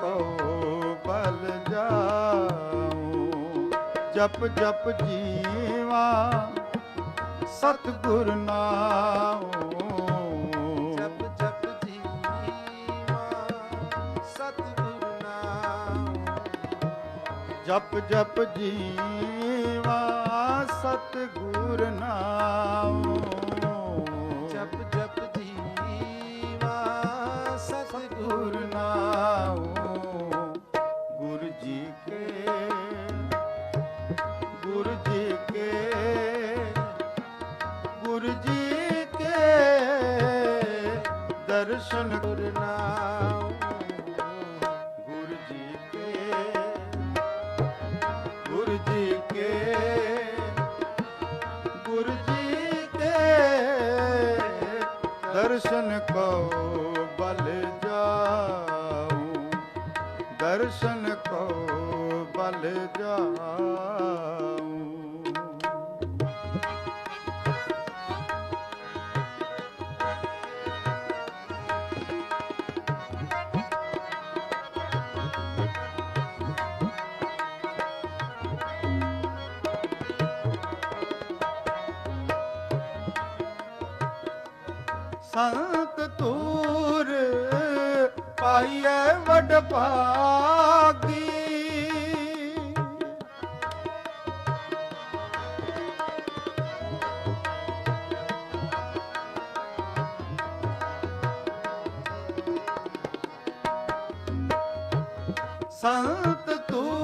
ਕੋ ਬਲ ਜਾਉ। ਜਪ ਜਪ ਜੀਵਾ ਸਤਿਗੁਰ ਨਾਮ ਜਪ ਜਪ ਜੀਵਾ ਸਤਿਗੁਰ ਨਾਮ ਜਪ ਜਪ ਜੀਵਾ ਸਤਿਗੁਰ ਨਾਮ ਦਰਸ਼ਨ ਗੁਰ ਨਾਮ ਗੁਰ ਜੀ ਕੇ, ਗੁਰ ਜੀ ਕੇ, ਗੁਰ ਜੀ ਕੇ, ਦਰਸ਼ਨ ਕੋ ਬਲ ਜਾਉ ਦਰਸ਼ਨ ਕੋ ਬਲ ਜਾਉ ਸੰਤ ਤੂਰ ਪਾਈਐ ਵਡ ਭਾਗੀ। ਸੰਤ ਤੂਰ